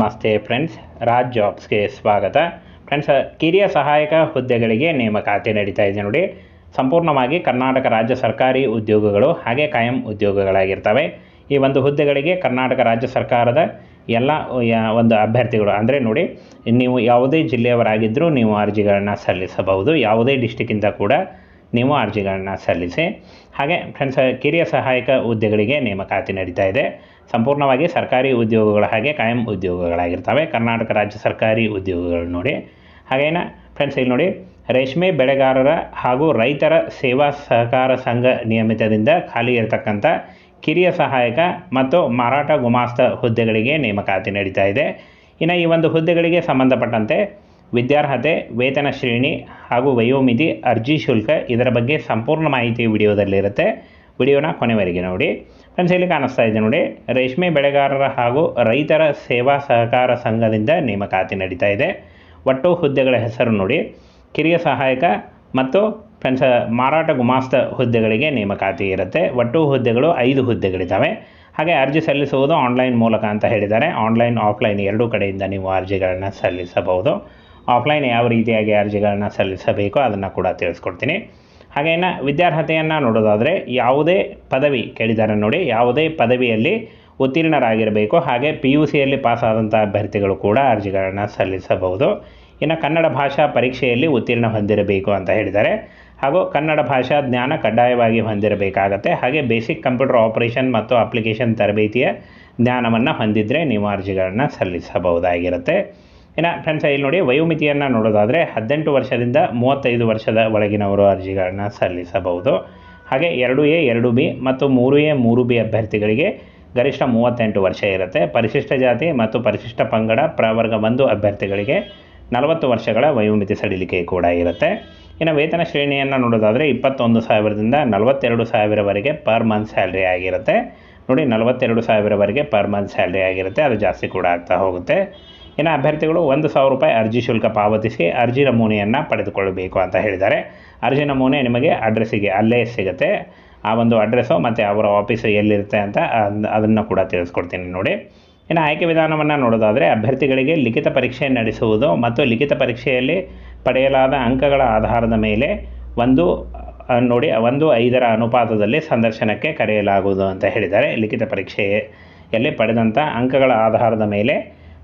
ನಮಸ್ತೆ ಫ್ರೆಂಡ್ಸ್, ರಾಜ್ ಜಾಬ್ಸ್ಗೆ ಸ್ವಾಗತ. ಫ್ರೆಂಡ್ಸ್, ಕಿರಿಯ ಸಹಾಯಕ ಹುದ್ದೆಗಳಿಗೆ ನೇಮಕಾತಿ ನಡೀತಾ ಇದೆ ನೋಡಿ. ಸಂಪೂರ್ಣವಾಗಿ ಕರ್ನಾಟಕ ರಾಜ್ಯ ಸರ್ಕಾರಿ ಉದ್ಯೋಗಗಳು ಹಾಗೆ ಕಾಯಂ ಉದ್ಯೋಗಗಳಾಗಿರ್ತವೆ. ಈ ಒಂದು ಹುದ್ದೆಗಳಿಗೆ ಕರ್ನಾಟಕ ರಾಜ್ಯ ಸರ್ಕಾರದ ಎಲ್ಲ ಒಂದು ಅಭ್ಯರ್ಥಿಗಳು ಅಂದರೆ ನೋಡಿ, ನೀವು ಯಾವುದೇ ಜಿಲ್ಲೆಯವರಾಗಿದ್ದರೂ ನೀವು ಅರ್ಜಿಗಳನ್ನು ಸಲ್ಲಿಸಬಹುದು. ಯಾವುದೇ ಡಿಸ್ಟಿಕ್ಕಿಂದ ಕೂಡ ನೀವು ಅರ್ಜಿಗಳನ್ನು ಸಲ್ಲಿಸಿ, ಹಾಗೆ ಫ್ರೆಂಡ್ಸ್ ಕಿರಿಯ ಸಹಾಯಕ ಹುದ್ದೆಗಳಿಗೆ ನೇಮಕಾತಿ ನಡೀತಾ ಇದೆ. ಸಂಪೂರ್ಣವಾಗಿ ಸರ್ಕಾರಿ ಉದ್ಯೋಗಗಳ ಹಾಗೆ ಕಾಯಂ ಉದ್ಯೋಗಗಳಾಗಿರ್ತವೆ. ಕರ್ನಾಟಕ ರಾಜ್ಯ ಸರ್ಕಾರಿ ಉದ್ಯೋಗಗಳು ನೋಡಿ. ಹಾಗೇನ ಫ್ರೆಂಡ್ಸ್ ಇಲ್ಲಿ ನೋಡಿ. ರೇಷ್ಮೆ ಬೆಳೆಗಾರರ ಹಾಗೂ ರೈತರ ಸೇವಾ ಸಹಕಾರ ಸಂಘ ನಿಯಮಿತದಿಂದ ಖಾಲಿ ಇರತಕ್ಕಂಥ ಕಿರಿಯ ಸಹಾಯಕ ಮತ್ತು ಮಾರಾಟ ಗುಮಾಸ್ತ ಹುದ್ದೆಗಳಿಗೆ ನೇಮಕಾತಿ ನಡೀತಾ ಇದೆ. ಇನ್ನು ಈ ಒಂದು ಹುದ್ದೆಗಳಿಗೆ ಸಂಬಂಧಪಟ್ಟಂತೆ ವಿದ್ಯಾರ್ಹತೆ, ವೇತನ ಶ್ರೇಣಿ ಹಾಗೂ ವಯೋಮಿತಿ ಅರ್ಜಿ ಶುಲ್ಕ ಇದರ ಬಗ್ಗೆ ಸಂಪೂರ್ಣ ಮಾಹಿತಿ ವಿಡಿಯೋದಲ್ಲಿರುತ್ತೆ. ವಿಡಿಯೋನ ಕೊನೆವರೆಗೆ ನೋಡಿ. ಫ್ರೆಂಡ್ಸ್, ಇಲ್ಲಿ ಕಾಣಿಸ್ತಾ ಇದೆ ನೋಡಿ. ರೇಷ್ಮೆ ಬೆಳೆಗಾರರ ಹಾಗೂ ರೈತರ ಸೇವಾ ಸಹಕಾರ ಸಂಘದಿಂದ ನೇಮಕಾತಿ ನಡೀತಾ ಇದೆ. ಒಟ್ಟು ಹುದ್ದೆಗಳ ಹೆಸರು ನೋಡಿ. ಕಿರಿಯ ಸಹಾಯಕ ಮತ್ತು ಫ್ರೆಂಡ್ಸ್, ಮಾರಾಟ ಗುಮಾಸ್ತ ಹುದ್ದೆಗಳಿಗೆ ನೇಮಕಾತಿ ಇರುತ್ತೆ. ಒಟ್ಟು ಹುದ್ದೆಗಳು ಐದು ಹುದ್ದೆಗಳಿದ್ದಾವೆ. ಹಾಗೆ ಅರ್ಜಿ ಸಲ್ಲಿಸುವುದು ಆನ್ಲೈನ್ ಮೂಲಕ ಅಂತ ಹೇಳಿದ್ದಾರೆ. ಆನ್ಲೈನ್, ಆಫ್ಲೈನ್ ಎರಡೂ ಕಡೆಯಿಂದ ನೀವು ಅರ್ಜಿಗಳನ್ನು ಸಲ್ಲಿಸಬಹುದು. ಆಫ್ಲೈನ್ ಯಾವ ರೀತಿಯಾಗಿ ಅರ್ಜಿಗಳನ್ನು ಸಲ್ಲಿಸಬೇಕು ಅದನ್ನು ಕೂಡ ತಿಳಿಸ್ಕೊಡ್ತೀನಿ. ಹಾಗೇನ ವಿದ್ಯಾರ್ಹತೆಯನ್ನು ನೋಡೋದಾದರೆ ಯಾವುದೇ ಪದವಿ ಕೇಳಿದ್ದಾರೆ ನೋಡಿ ಯಾವುದೇ ಪದವಿಯಲ್ಲಿ ಉತ್ತೀರ್ಣರಾಗಿರಬೇಕು. ಹಾಗೆ ಪಿ ಯು ಸಿಯಲ್ಲಿ ಪಾಸಾದಂಥ ಅಭ್ಯರ್ಥಿಗಳು ಕೂಡ ಅರ್ಜಿಗಳನ್ನು ಸಲ್ಲಿಸಬಹುದು. ಇನ್ನು ಕನ್ನಡ ಭಾಷಾ ಪರೀಕ್ಷೆಯಲ್ಲಿ ಉತ್ತೀರ್ಣ ಹೊಂದಿರಬೇಕು ಅಂತ ಹೇಳಿದ್ದಾರೆ. ಹಾಗೂ ಕನ್ನಡ ಭಾಷಾ ಜ್ಞಾನ ಕಡ್ಡಾಯವಾಗಿ ಹೊಂದಿರಬೇಕಾಗತ್ತೆ. ಹಾಗೆ ಬೇಸಿಕ್ ಕಂಪ್ಯೂಟರ್ ಆಪರೇಷನ್ ಮತ್ತು ಅಪ್ಲಿಕೇಶನ್ ತರಬೇತಿಯ ಜ್ಞಾನವನ್ನು ಹೊಂದಿದ್ದರೆ ನೀವು ಅರ್ಜಿಗಳನ್ನು ಸಲ್ಲಿಸಬಹುದಾಗಿರುತ್ತೆ. ಇನ್ನು ಫ್ರೆಂಡ್ಸ್, ಇಲ್ಲಿ ನೋಡಿ ವಯೋಮಿತಿಯನ್ನು ನೋಡೋದಾದರೆ ಹದಿನೆಂಟು ವರ್ಷದಿಂದ ಮೂವತ್ತೈದು ವರ್ಷದ ಒಳಗಿನವರು ಅರ್ಜಿಗಳನ್ನು ಸಲ್ಲಿಸಬಹುದು. ಹಾಗೆ ಎರಡು ಎ, ಎರಡು ಬಿ ಮತ್ತು ಮೂರು ಎ, ಮೂರು ಬಿ ಅಭ್ಯರ್ಥಿಗಳಿಗೆ ಗರಿಷ್ಠ ಮೂವತ್ತೆಂಟು ವರ್ಷ ಇರುತ್ತೆ. ಪರಿಶಿಷ್ಟ ಜಾತಿ ಮತ್ತು ಪರಿಶಿಷ್ಟ ಪಂಗಡ, ಪ್ರವರ್ಗ ಒಂದು ಅಭ್ಯರ್ಥಿಗಳಿಗೆ ನಲವತ್ತು ವರ್ಷಗಳ ವಯೋಮಿತಿ ಸಡಿಲಿಕೆ ಕೂಡ ಇರುತ್ತೆ. ಇನ್ನು ವೇತನ ಶ್ರೇಣಿಯನ್ನು ನೋಡೋದಾದರೆ ಇಪ್ಪತ್ತೊಂದು ಸಾವಿರದಿಂದ ನಲವತ್ತೆರಡು ಸಾವಿರವರೆಗೆ ಪರ್ ಮಂತ್ ಸ್ಯಾಲ್ರಿ ಆಗಿರುತ್ತೆ. ನೋಡಿ ನಲವತ್ತೆರಡು ಸಾವಿರವರೆಗೆ ಪರ್ ಮಂತ್ ಸ್ಯಾಲ್ರಿ ಆಗಿರುತ್ತೆ. ಅದು ಜಾಸ್ತಿ ಕೂಡ ಆಗ್ತಾ ಹೋಗುತ್ತೆ. ಇನ್ನು ಅಭ್ಯರ್ಥಿಗಳು ಒಂದು ಸಾವಿರ ರೂಪಾಯಿ ಅರ್ಜಿ ಶುಲ್ಕ ಪಾವತಿಸಿ ಅರ್ಜಿ ನಮೂನೆಯನ್ನು ಪಡೆದುಕೊಳ್ಳಬೇಕು ಅಂತ ಹೇಳಿದ್ದಾರೆ. ಅರ್ಜಿ ನಮೂನೆ ನಿಮಗೆ ಅಡ್ರೆಸ್ಸಿಗೆ ಅಲ್ಲೇ ಸಿಗುತ್ತೆ. ಆ ಒಂದು ಅಡ್ರೆಸ್ಸು ಮತ್ತು ಅವರ ಆಫೀಸು ಎಲ್ಲಿರುತ್ತೆ ಅಂತ ಅದನ್ನು ಕೂಡ ತಿಳಿಸ್ಕೊಡ್ತೀನಿ ನೋಡಿ. ಇನ್ನು ಆಯ್ಕೆ ವಿಧಾನವನ್ನು ನೋಡೋದಾದರೆ ಅಭ್ಯರ್ಥಿಗಳಿಗೆ ಲಿಖಿತ ಪರೀಕ್ಷೆ ನಡೆಸುವುದು ಮತ್ತು ಲಿಖಿತ ಪರೀಕ್ಷೆಯಲ್ಲಿ ಪಡೆಯಲಾದ ಅಂಕಗಳ ಆಧಾರದ ಮೇಲೆ ಒಂದು ನೋಡಿ, ಒಂದು ಐದರ ಅನುಪಾತದಲ್ಲಿ ಸಂದರ್ಶನಕ್ಕೆ ಕರೆಯಲಾಗುವುದು ಅಂತ ಹೇಳಿದ್ದಾರೆ. ಲಿಖಿತ ಪರೀಕ್ಷೆಯಲ್ಲಿ ಪಡೆದಂಥ ಅಂಕಗಳ ಆಧಾರದ ಮೇಲೆ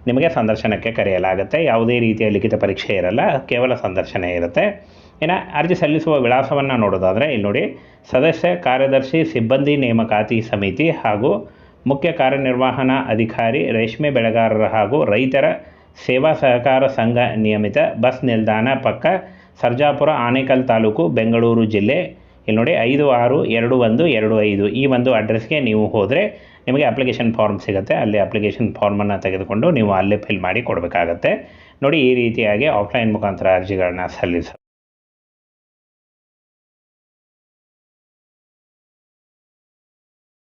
ನಿಮಗೆ ಸಂದರ್ಶನಕ್ಕೆ ಕರೆಯಲಾಗುತ್ತೆ. ಯಾವುದೇ ರೀತಿಯ ಲಿಖಿತ ಪರೀಕ್ಷೆ ಇರಲ್ಲ, ಕೇವಲ ಸಂದರ್ಶನ ಇರುತ್ತೆ. ಇನ್ನು ಅರ್ಜಿ ಸಲ್ಲಿಸುವ ವಿಳಾಸವನ್ನು ನೋಡೋದಾದರೆ ಇಲ್ಲಿ ನೋಡಿ, ಸದಸ್ಯ ಕಾರ್ಯದರ್ಶಿ, ಸಿಬ್ಬಂದಿ ನೇಮಕಾತಿ ಸಮಿತಿ ಹಾಗೂ ಮುಖ್ಯ ಕಾರ್ಯನಿರ್ವಹಣಾ ಅಧಿಕಾರಿ, ರೇಷ್ಮೆ ಬೆಳೆಗಾರರ ಹಾಗೂ ರೈತರ ಸೇವಾ ಸಹಕಾರ ಸಂಘ ನಿಯಮಿತ ಬಸ್ ನಿಲ್ದಾಣ ಪಕ್ಕ ಸರ್ಜಾಪುರ ಆನೇಕಲ್ ತಾಲೂಕು, ಬೆಂಗಳೂರು ಜಿಲ್ಲೆ ಇಲ್ಲಿ ನೋಡಿ ಐದು ಆರು ಎರಡು ಒಂದು ಎರಡು ಐದು. ಈ ಒಂದು ಅಡ್ರೆಸ್ಗೆ ನೀವು ಹೋದರೆ ನಿಮಗೆ ಅಪ್ಲಿಕೇಶನ್ ಫಾರ್ಮ್ ಸಿಗುತ್ತೆ. ಅಲ್ಲಿ ಅಪ್ಲಿಕೇಶನ್ ಫಾರ್ಮನ್ನು ತೆಗೆದುಕೊಂಡು ನೀವು ಅಲ್ಲೇ ಫಿಲ್ ಮಾಡಿ ಕೊಡಬೇಕಾಗತ್ತೆ. ನೋಡಿ ಈ ರೀತಿಯಾಗಿ ಆಫ್ಲೈನ್ ಮುಖಾಂತರ ಅರ್ಜಿಗಳನ್ನ ಸಲ್ಲಿಸ